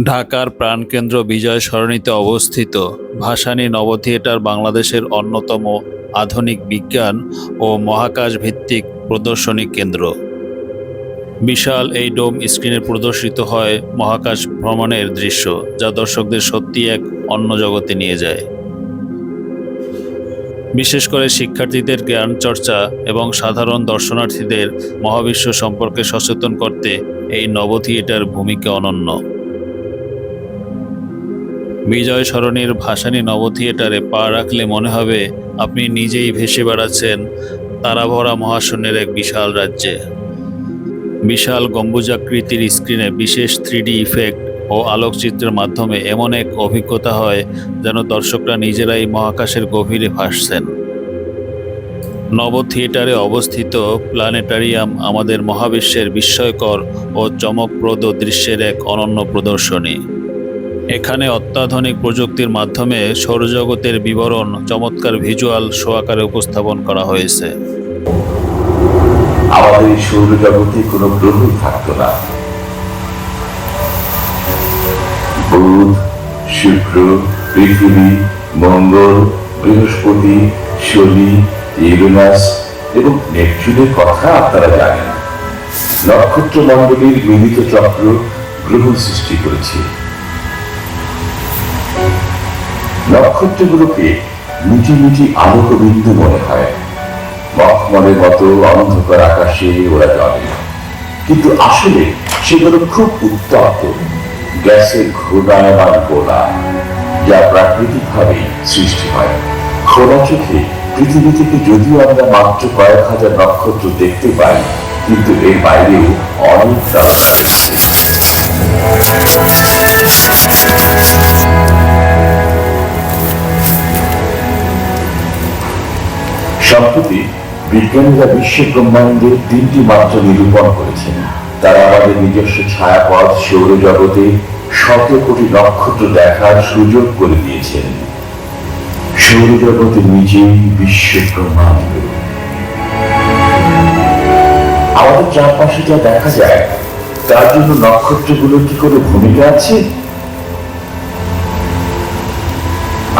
ঢাকার প্রাণকেন্দ্র বিজয় সরণিতে অবস্থিত ভাসানী নব থিয়েটার বাংলাদেশের অন্যতম আধুনিক বিজ্ঞান ও মহাকাশ ভিত্তিক প্রদর্শনী কেন্দ্র। বিশাল এই ডোম স্ক্রিনে প্রদর্শিত হয় মহাকাশ ভ্রমণের দৃশ্য, যা দর্শকদের সত্যি এক অন্য জগতে নিয়ে যায়। বিশেষ করে শিক্ষার্থীদের জ্ঞান চর্চা এবং সাধারণ দর্শনার্থীদের মহাবিশ্ব সম্পর্কে সচেতন করতে এই নব থিয়েটার ভূমিকা অনন্য। বিজয় সরণির ভাসানী নব থিয়েটারে পা রাখলে মনে হবে আপনি নিজেই ভেসে বেড়াচ্ছেন তারাভরা মহাশূন্যের এক বিশাল রাজ্যে। বিশাল গম্বুজাকৃতির স্ক্রিনে বিশেষ থ্রিডি ইফেক্ট ও আলোকচিত্রের মাধ্যমে এমন এক অভিজ্ঞতা হয় যেন দর্শকরা নিজেরাই মহাকাশের গভীরে ভাসছেন। নব থিয়েটারে অবস্থিত প্ল্যানেটারিয়াম আমাদের মহাবিশ্বের বিস্ময়কর ও চমকপ্রদ দৃশ্যের এক অনন্য প্রদর্শনী। এখানে অত্যাধুনিক প্রযুক্তির মাধ্যমে সৌরজগতের বিবরণ, চমৎকার ভিজুয়াল শো আকারে উপস্থাপন করা হয়েছে। আমাদের এই সৌরজগতে কোনো গ্রহই থাকতো না। বুধ, শুক্র, পৃথিবী, মঙ্গল, বৃহস্পতি, শনি, ইউরেনাস এবং নেপচুনের কথা আপনারা জানেন। নক্ষত্র মণ্ডলীর মিলিত চক্র গ্রহ সৃষ্টি করেছে। নক্ষত্রগুলোকে মিটি মিটি আলোক বিন্দু মনে হয়। মখমলের মতো অন্ধকার আকাশে ওরা জলে কিন্তু আসলে সেগুলো খুব উত্তপ্ত। গ্যাসের ঘূর্ণায়মান গোলা যা প্রাকৃতিকভাবে সৃষ্টি হয়। খোলা চোখে পৃথিবী থেকে যদিও আমরা মাত্র কয়েক হাজার নক্ষত্র দেখতে পাই, কিন্তু এর বাইরেও অনেক তারকা সম্প্রতি বিজ্ঞানীরা বিশ্ব ব্রহ্মাণ্ডের তিনটি মাত্রা নিরূপণ করেছেন। তারা আমাদের নিজস্ব ছায়াপথ সৌরজগতে শত কোটি নক্ষত্র দেখার সুযোগ করে দিয়েছেন। সৌরজগতে নিজেই বিশ্ব ব্রহ্মাণ্ড। আমাদের চারপাশে যা দেখা যায়, তার জন্য নক্ষত্রগুলোর কি কোনো ভূমিকা আছে?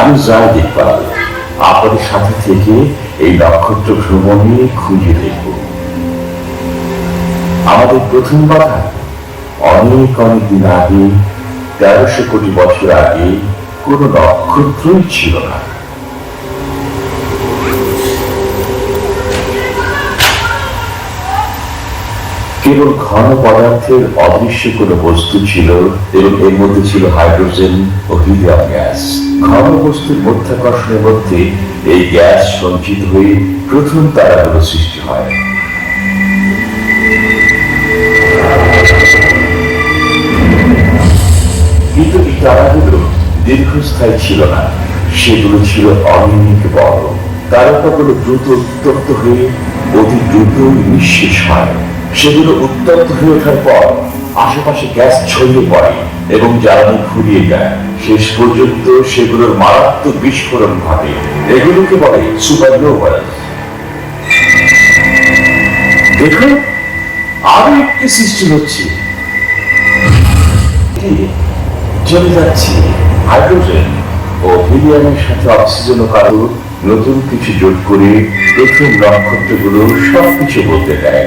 আমি যাই দেখবার আপনাদের সাথে থেকে এই নক্ষত্র ভ্রমণে খুঁজে দেখব। আমাদের প্রথম কথা অনেক অনেক দিন আগে তেরোশো কোটি বছর আগে কোনো নক্ষত্রই ছিল না। কেবল ঘন পদার্থের অদৃশ্য কোনো বস্তু ছিল, এবং এর মধ্যে ছিল হাইড্রোজেন ও হিলিয়াম গ্যাস। ঘন বস্তুর মধ্যাকর্ষণের মধ্যে এই গ্যাস সঞ্চিত হয়ে প্রথম তারাগুলো সৃষ্টি হয়। কিন্তু এই তারাগুলো দীর্ঘস্থায়ী ছিল না। সেগুলো ছিল অনেক বড় তারকাগুলো দ্রুত উত্তপ্ত হয়ে অতি দ্রুত নিঃশেষ হয়। সেগুলো উত্তপ্ত হয়ে ওঠার পর আশেপাশে গ্যাস ছড়িয়ে পড়ে এবং জ্বালানি ফুরিয়ে যায়, শেষ পর্যন্ত সেগুলোর মারাত্মক বিস্ফোরণ ঘটে। এগুলোকে বলে সুপারনোভার দেখুন, আরও একটি সৃষ্টি হচ্ছে। চলে যাচ্ছে হাইড্রোজেন ও হিলিয়ামের সাথে অক্সিজেন ও কারও নতুন কিছু যোগ করে প্রথম নক্ষত্রগুলো সবকিছু বলতে দেয়।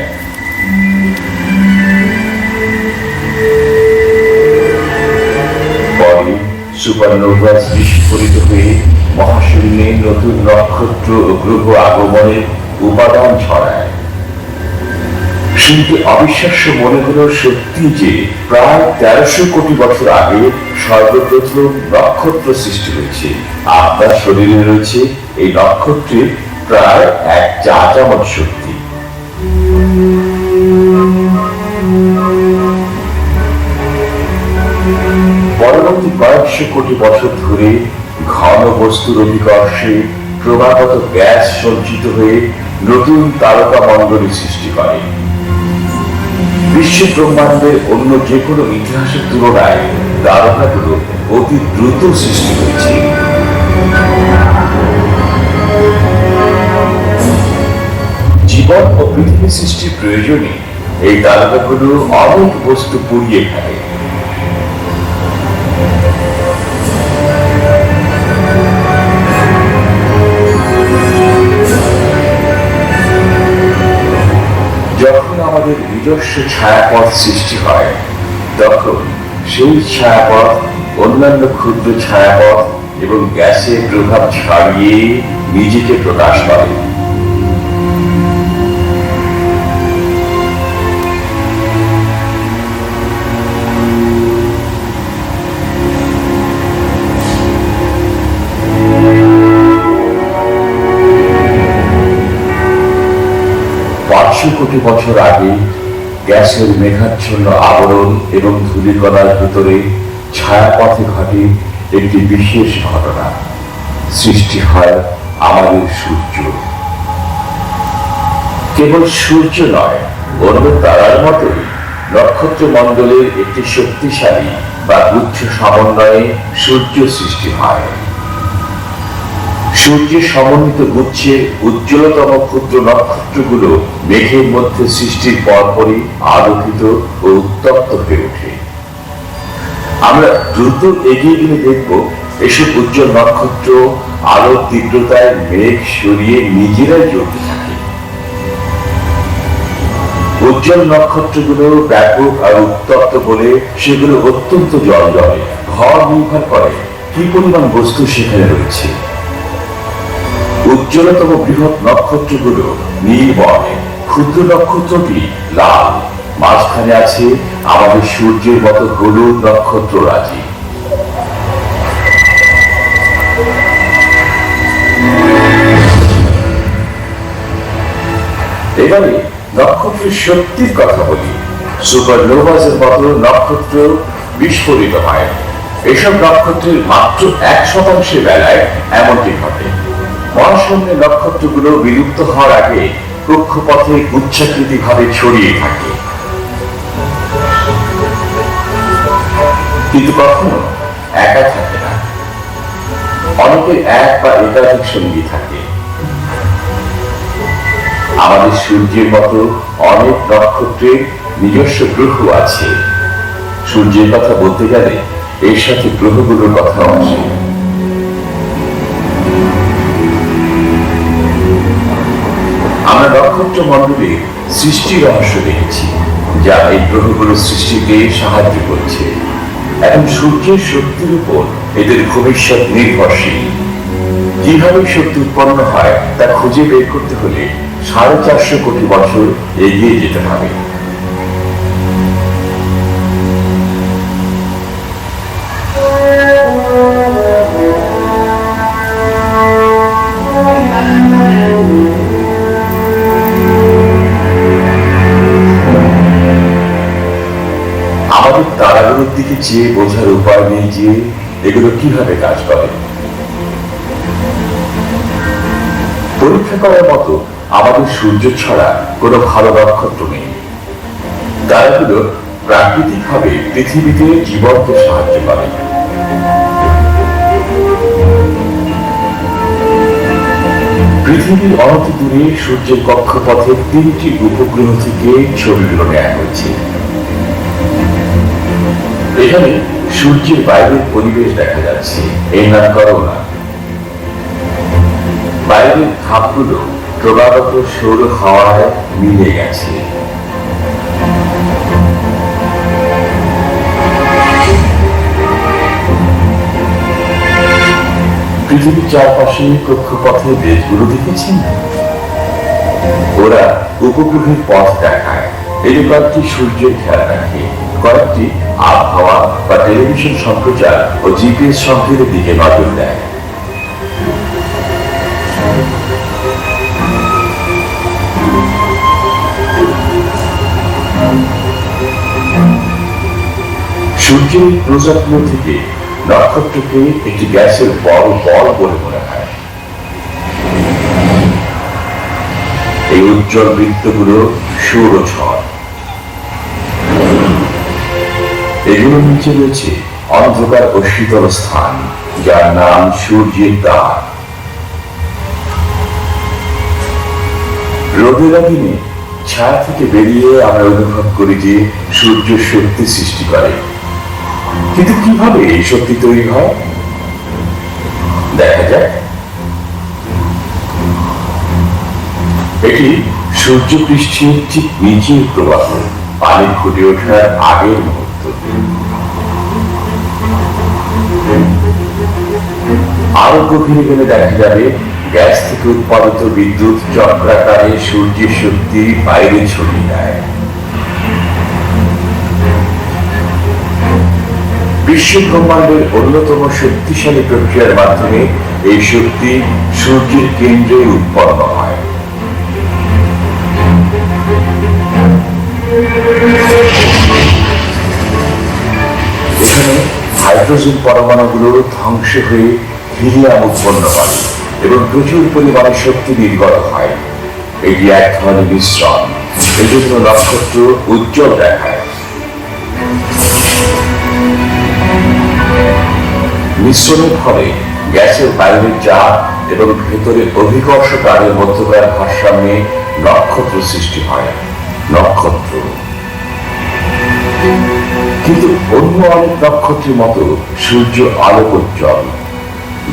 সুপারনোভাস বিস্ফোরিত হয়ে মহাশূন্যে নতুন নক্ষত্র ও গ্রহ আগমনের উপাদান ছড়ায়। শুনতে অবিশ্বাস্য মনে হলো সত্যি যে প্রায় তেরোশো কোটি বছর আগে সর্বপ্রথম নক্ষত্র সৃষ্টি হয়েছে। আপনার শরীরে রয়েছে এই নক্ষত্রের প্রায় এক চা চামচ শক্তি। পরবর্তী কয়েকশো কোটি বছর ধরে ঘন বস্তুর অধিকর্ষে ক্রমাগত গ্যাস সঞ্চিত হয়ে নতুন তারকা মণ্ডলী সৃষ্টি করে। বিশ্ব ব্রহ্মাণ্ডের অন্য যে কোনো ইতিহাসের তুলনায় তারকাগুলো অতি দ্রুত সৃষ্টি হয়েছে। জীবন ও পৃথিবী সৃষ্টির প্রয়োজনে এই তারকাগুলো অনেক বস্তু পুড়িয়ে ফেলে যখন আমাদের নিজস্ব ছায়াপথ সৃষ্টি হয়, তখন সেই ছায়াপথ, অন্যান্য ক্ষুদ্র ছায়াপথ এবং গ্যাসের প্রভাব ছাড়িয়ে নিজেকে প্রকাশ করে। পাঁচশো কোটি বছর আগে গ্যাসের মেঘাচ্ছন্ন আবরণ এবং ধূলিকণার ভিতরে ছায়াপথে ঘটে একটি বিশেষ ঘটনা সৃষ্টি হয় আমাদের সূর্য। কেবল সূর্য নয় অন্য তারার মতোই নক্ষত্র মণ্ডলের একটি শক্তিশালী বা গুচ্ছ সমন্বয়ে সূর্য সৃষ্টি হয়। সূর্যের সমন্বিত গুচ্ছের উজ্জ্বলতম ক্ষুদ্র নক্ষত্রগুলো মেঘের মধ্যে সৃষ্টির পরপরই আলোকিত ও উত্তপ্ত হয়ে ওঠে। আমরা দ্রুত এগিয়ে গেলে দেখব এসব উজ্জ্বল নক্ষত্র আলোর তীব্রতায় মেঘ সরিয়ে নিজেরাই জ্বলতে থাকে। উজ্জ্বল নক্ষত্রগুলো ব্যাপক আর উত্তপ্ত বলে সেগুলো অত্যন্ত জল জলে ভর নির্ভর করে। কি পরিমাণ বস্তু সেখানে রয়েছে? উজ্জ্বলতম বৃহৎ নক্ষত্রগুলো নীল বর্ণে ক্ষুদ্র নক্ষত্রটি লাল। মাঝখানে আছে আমাদের সূর্যের মতো হলুদ নক্ষত্র রাজি। এবারে নক্ষত্রের শক্তির কথা বলি। সুপারনোভাসের মতো নক্ষত্র বিস্ফোরিত হয়। এসব নক্ষত্রের মাত্র এক শতাংশের বেলায় এমনটি ঘটে। মহাশূন্যের নক্ষত্রগুলো বিলুপ্ত হওয়ার আগে কক্ষপথে উচ্চাকৃতি ভাবে ছড়িয়ে থাকে। কিন্তু কখনো একা থাকে না। অনেকের এক বা একাধিক সঙ্গী থাকে। আমাদের সূর্যের মতো অনেক নক্ষত্রের নিজস্ব গ্রহ আছে। সূর্যের কথা বলতে গেলে এর সাথে গ্রহগুলোর কথা আসে। আমরা নক্ষত্র মণ্ডলে সৃষ্টি রহস্য দেখেছি যা এই গ্রহগুলোর সৃষ্টিতে সাহায্য করছে। এবং সূর্যের শক্তির উপর এদের ভবিষ্যৎ নির্ভরশীল। কীভাবে শক্তি উৎপন্ন হয় তা খুঁজে বের করতে হলে সাড়ে চারশো কোটি বছর এগিয়ে যেতে হবে। চেয়ে বোঝার উপায় নেই যে এগুলো কীভাবে কাজ করে। পরীক্ষা করার মতো আমাদের সূর্য ছাড়া কোনো ভালো নক্ষত্র নেই। তারাগুলো প্রাকৃতিকভাবে পৃথিবীতে জীবনকে সাহায্য করে। পৃথিবীর অনতি দূরে সূর্যের কক্ষপথের তিনটি উপগ্রহ থেকে ছবিগুলো নেওয়া হয়েছে। এখানে সূর্যের বাইরের পরিবেশ দেখা যাচ্ছে। এর নাম করোনা। বাইরের ধাপগুলো ক্রমাগত সৌর হাওয়ায় মিলে গেছে। পৃথিবীর চারপাশে কক্ষপথে দেশগুলো দেখেছেন? ওরা উপগ্রহের পথ দেখায়। এই কয়েকটি সূর্যের খেয়াল রাখে কয়েকটি আবহাওয়া বা টেলিভিশন সম্প্রচার ও জিপিএস সংকেতের দিকে নজর দেয়। সূর্যের প্রজাগুলো থেকে নক্ষত্রকে একটি গ্যাসের বড় বল বলে মনে হয়। এই উজ্জ্বল বৃত্তগুলো সৌরঝড়। এগুলোর নিচে রয়েছে অন্ধকার ও শীতল স্থান, যার নাম সূর্যের দ্বার। রোদের দিনে ছায়া থেকে বেরিয়ে আমরা অনুভব করি যে সূর্য শক্তি সৃষ্টি করে। কিন্তু কীভাবে এই শক্তি তৈরি হয়? দেখা যায় এটি সূর্য পৃষ্ঠের ঠিক নিচের প্রবাহ পানি ফুটে ওঠার আগের মুহূর্ত। আরও গভীরে গেলে দেখা যাবে গ্যাস থেকে উৎপাদিত বিদ্যুৎ চক্রাকারে সূর্যের শক্তি বাইরে ছড়িয়ে দেয়। বিশ্ব ব্রহ্মাণ্ডের অন্যতম শক্তিশালী প্রক্রিয়ার মাধ্যমে এই শক্তি সূর্যের কেন্দ্রে উৎপন্ন হয়। এখানে হাইড্রোজেন পরমাণুগুলো ধ্বংস হয়ে হিলিয়াম উৎপন্ন করে এবং প্রচুর পরিমাণে শক্তি নির্গত হয়। এটি এক ধরনের মিশ্রণ, এজন্য নক্ষত্র উজ্জ্বল দেখায়। মিশ্রণের ফলে গ্যাসের বাইরের চাপ এবং ভেতরে অভিকর্ষ তারের মধ্যকার ভারসাম্যে নক্ষত্র সৃষ্টি হয়। নক্ষত্র। কিন্তু অন্য অনেক নক্ষত্রের মতো সূর্য আলোকোজ্জ্বল।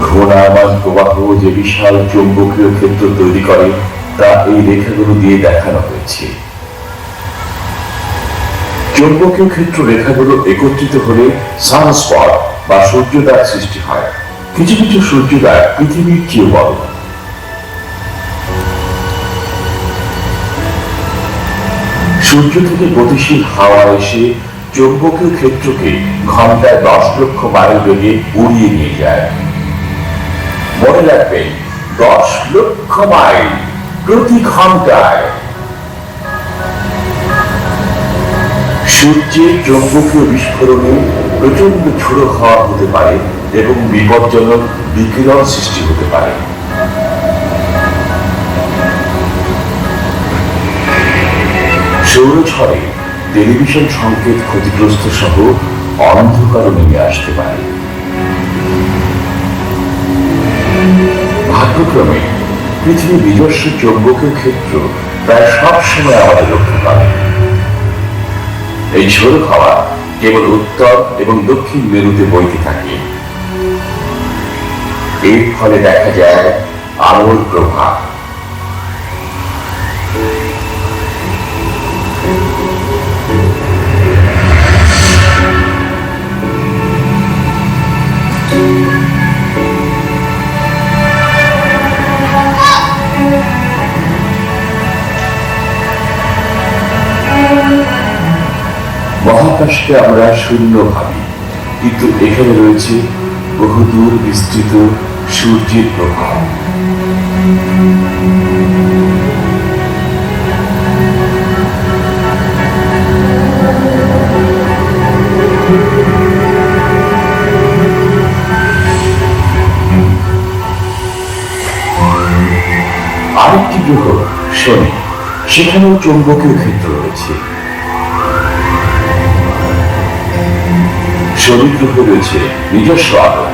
ঘূর্ণায়মান প্রবাহ যে বিশাল চৌম্বকীয় ক্ষেত্র তৈরি করে, তা এই রেখাগুলো দিয়ে দেখানো হয়েছে। চৌম্বকীয় ক্ষেত্র রেখাগুলো একত্রিত হলে সানস্পট বা সূর্যোদয় সৃষ্টি হয়। কিছু কিছু সূর্যোদয় পৃথিবীর বড়। সূর্য থেকে গতিশীল হাওয়া এসে চৌম্বকীয় ক্ষেত্রকে ঘন্টায় দশ লক্ষ মাইল বেগে উড়িয়ে নিয়ে যায়। মনে রাখবেন দশ লক্ষ মাইল প্রতি ঘন্টায়। সূর্যের চৌম্বকীয় বিস্ফোরণে প্রচণ্ড ঝোড়ো হওয়া হতে পারে এবং বিপজ্জনক বিকিরণ সৃষ্টি হতে পারে। সৌরঝড়ে টেলিভিশন সংকেত ক্ষতিগ্রস্ত সহ অন্ধকারও নেমে আসতে পারে। ভাগ্যক্রমে পৃথিবী নিজস্ব চৌম্বকীয় ক্ষেত্র প্রায় সবসময় আমাদের লক্ষ্য করে। এই ঝোড়ো হাওয়া কেবল উত্তর এবং দক্ষিণ মেরুতে বইতে থাকে। এর ফলে দেখা যায় আলোর প্রভাব। মহাকাশকে আমরা শূন্য ভাবি। কিন্তু এখানে রয়েছে বহুদূর বিস্তৃত সূর্যের প্রভাব আরেকটি গ্রহ শনি, সেখানেও চৌম্বকীয় ক্ষেত্র রয়েছে। শনি গ্রহে রয়েছে নিজস্ব আলো।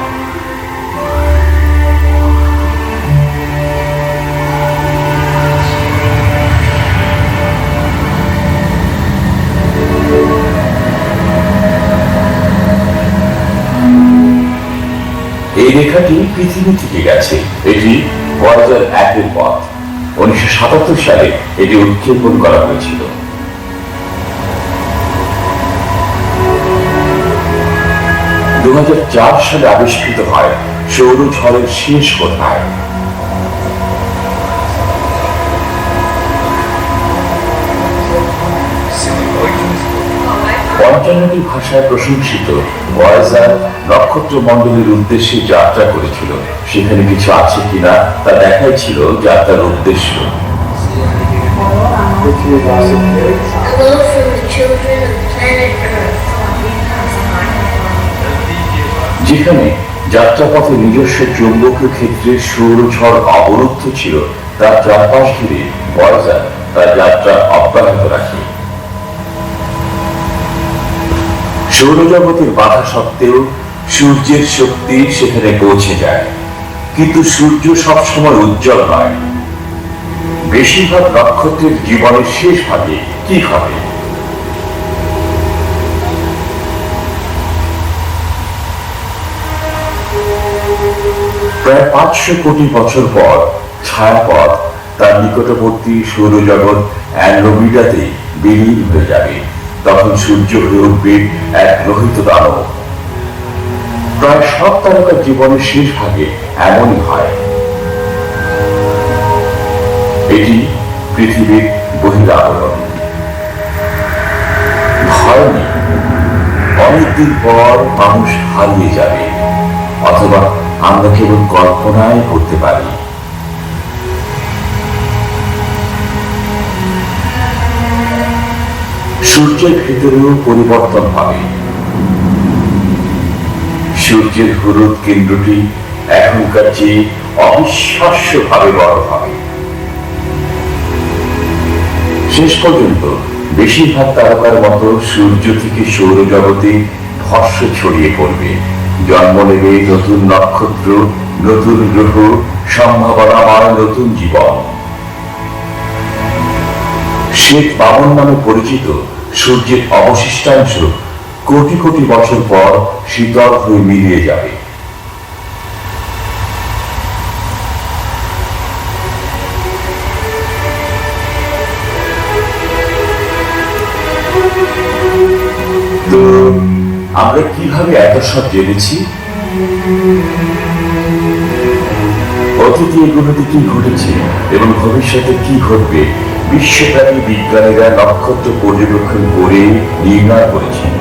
এই রেখাটি পৃথিবী থেকে গেছে। এটি ভয়েজার একের পথ। উনিশশো সাতাত্তর সালে এটি উৎক্ষেপণ করা হয়েছিল। দু সালে আবিষ্কৃত হয় সৌরঝড়ের শেষ কোথায়? পঞ্চান্নটি ভাষায় প্রশংসিত ভয়েজার নক্ষত্র মণ্ডলের উদ্দেশ্যে যাত্রা করেছিল। সেখানে কিছু আছে কিনা তা দেখাই ছিল যাত্রার উদ্দেশ্য। Hello from the children of planet যেখানে যাত্রাপথে নিজস্ব চৌম্বকীয় ক্ষেত্রে সৌরঝড় অবরুদ্ধ ছিল, তার চারপাশ ঘিরে ভয়েজার তার যাত্রা অব্যাহত রাখে। সৌরজগতের বাধা সত্ত্বেও সূর্যের শক্তি সেখানে পৌঁছে যায়। কিন্তু সূর্য সবসময় উজ্জ্বল নয় বেশিরভাগ নক্ষত্রের জীবনের শেষ ভাগে কি ঘটে? প্রায় পাঁচশো কোটি বছর পর ছায়াপথ তার নিকটবর্তী সৌরজগৎ অ্যান্ড্রোমিডাতে বিলীন হয়ে যাবে। তখন সূর্য হয়ে উঠবে এক লোহিত দানব। প্রায় সব তারকার জীবনের শেষ ভাগে এমনই হয়। এটি পৃথিবীর বহিরাবরণ ভয় নেই। অনেকদিন পর মানুষ হারিয়ে যাবে। অথবা আমরা কেবল কল্পনায় করতে পারি। সূর্যের ভেতরেও পরিবর্তন হবে। সূর্যের হলুদ কেন্দ্রটি এখনকার চেয়ে অবিশ্বাস্যভাবে বড় হবে। শেষ পর্যন্ত বেশিরভাগ তারকার মতো সূর্য থেকে সৌরজগতে ভস্য ছড়িয়ে পড়বে। জন্ম নেবে নতুন নক্ষত্র, নতুন গ্রহ সম্ভাবনাময় নতুন জীবন। শ্বেত বামন নামে পরিচিত সূর্যের অবশিষ্টাংশ কোটি কোটি বছর পর শীতল হয়ে মিলিয়ে যাবে। আমরা কীভাবে এত সব জেনেছি? অতীতে এগুলোতে কি ঘটেছে এবং ভবিষ্যতে কি ঘটবে বিশ্বব্যাপী বিজ্ঞানীরা নক্ষত্র পর্যবেক্ষণ করে নির্ণয় করেছেন।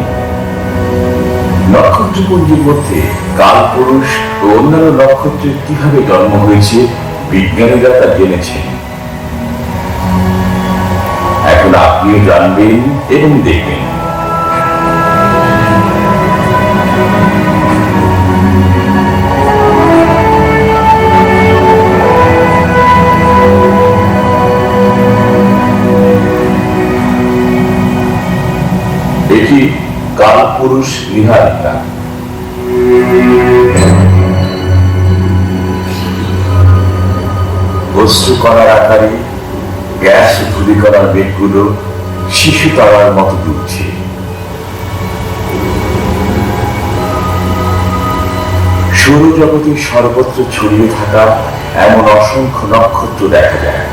মধ্যে কালপুরুষ ও অন্যান্য নক্ষত্রের কীভাবে জন্ম হয়েছে, বিজ্ঞানীরা তা জেনেছেন। এখন আপনিও জানবেন এবং দেখবেন। এটি কালপুরুষ নিহারিকা বস্তু করার আকারে, গ্যাস ধুলি করার বেগগুলো শিশু তারার মতো ডুবছে সৌরজগতে সর্বত্র ছড়িয়ে থাকা এমন অসংখ্য নক্ষত্র দেখা যায়।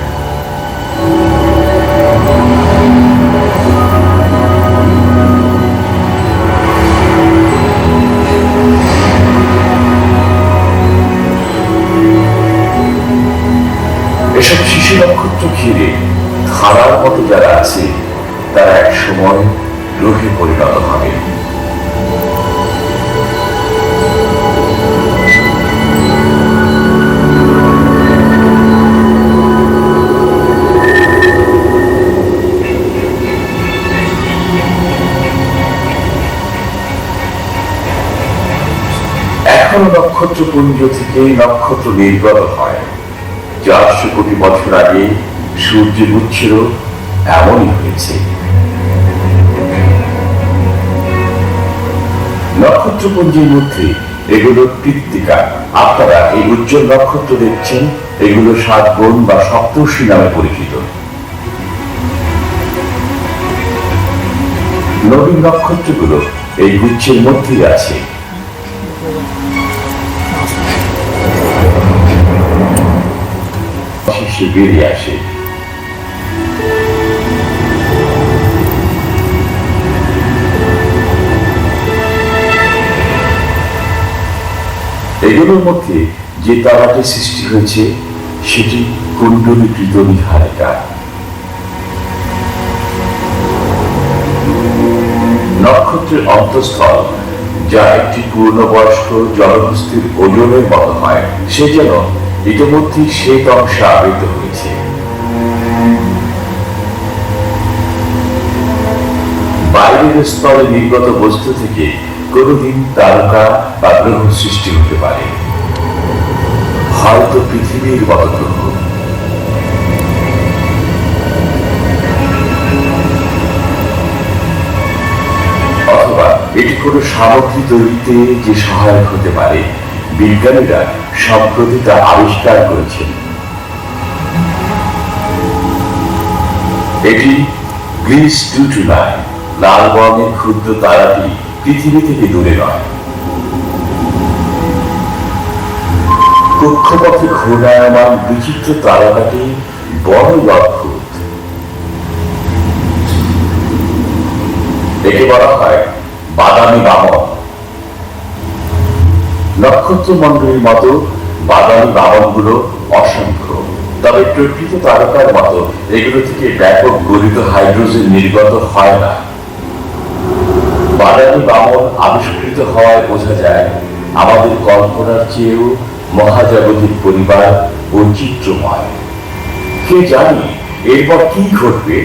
নক্ষত্র ঘিরে ধারার মতো যারা আছে, তারা এক সময় গ্রহে পরিণত হবে। এখনও নক্ষত্রপুঞ্জ থেকে নক্ষত্র নির্গত হয়। চারশো কোটি বছর আগে সূর্যের উচ্ছেরও এমনই হয়েছে। নক্ষত্রপুঞ্জের মধ্যে এগুলো কৃত্তিকা। আপনারা এই উজ্জ্বল নক্ষত্র দেখছেন, এগুলো সাত গুণ বা সপ্তর্ষি নামে পরিচিত। নবীন নক্ষত্রগুলো এই গুচ্ছের মধ্যেই আছে। শেষে বেরিয়ে আসে। এগুলোর মধ্যে যে তারাটি সৃষ্টি হয়েছে, সেটি কুণ্ডলীকৃত নিহারিকা নক্ষত্রের অন্তঃস্থল, যা একটি পূর্ণবয়স্ক জলহস্তির ওজনের মতো হয়, সে যেন ইতিমধ্যেই শ্বেত অংশে আবৃত হয়েছে। বাইরের স্তরে নির্গত বস্তু থেকে কোনদিন তারকা বা গ্রহ সৃষ্টি হতে পারে। হয়তো পৃথিবীর মতো গ্রহ। অথবা এটি কোনো সামগ্রী তৈরিতে যে সহায়ক হতে পারে। বিজ্ঞানীরা সম্প্রতি তা আবিষ্কার করেছেন। এটি গ্রিস টু টু লাল বর্ণের ক্ষুদ্র তারাটি পৃথিবী থেকে দূরে নয়। কক্ষপথে ঘূর্ণায়মান বিচিত্র তারাকাটি বড়ই অদ্ভুত বলা হয় বাদামি বামন। নক্ষত্র মন্ডলীর মতো বাদামি বামনগুলো অসংখ্য। তবে প্রকৃত তারকার মতো এগুলো থেকে ব্যাপক গলিত হাইড্রোজেন নির্গত হয় না। বাদামি বামন আবিষ্কৃত হওয়ায় বোঝা যায়, আমাদের কল্পনার চেয়েও মহাজাগতিক পরিবার বৈচিত্র্যময়। কে জানি এরপর কি ঘটবে?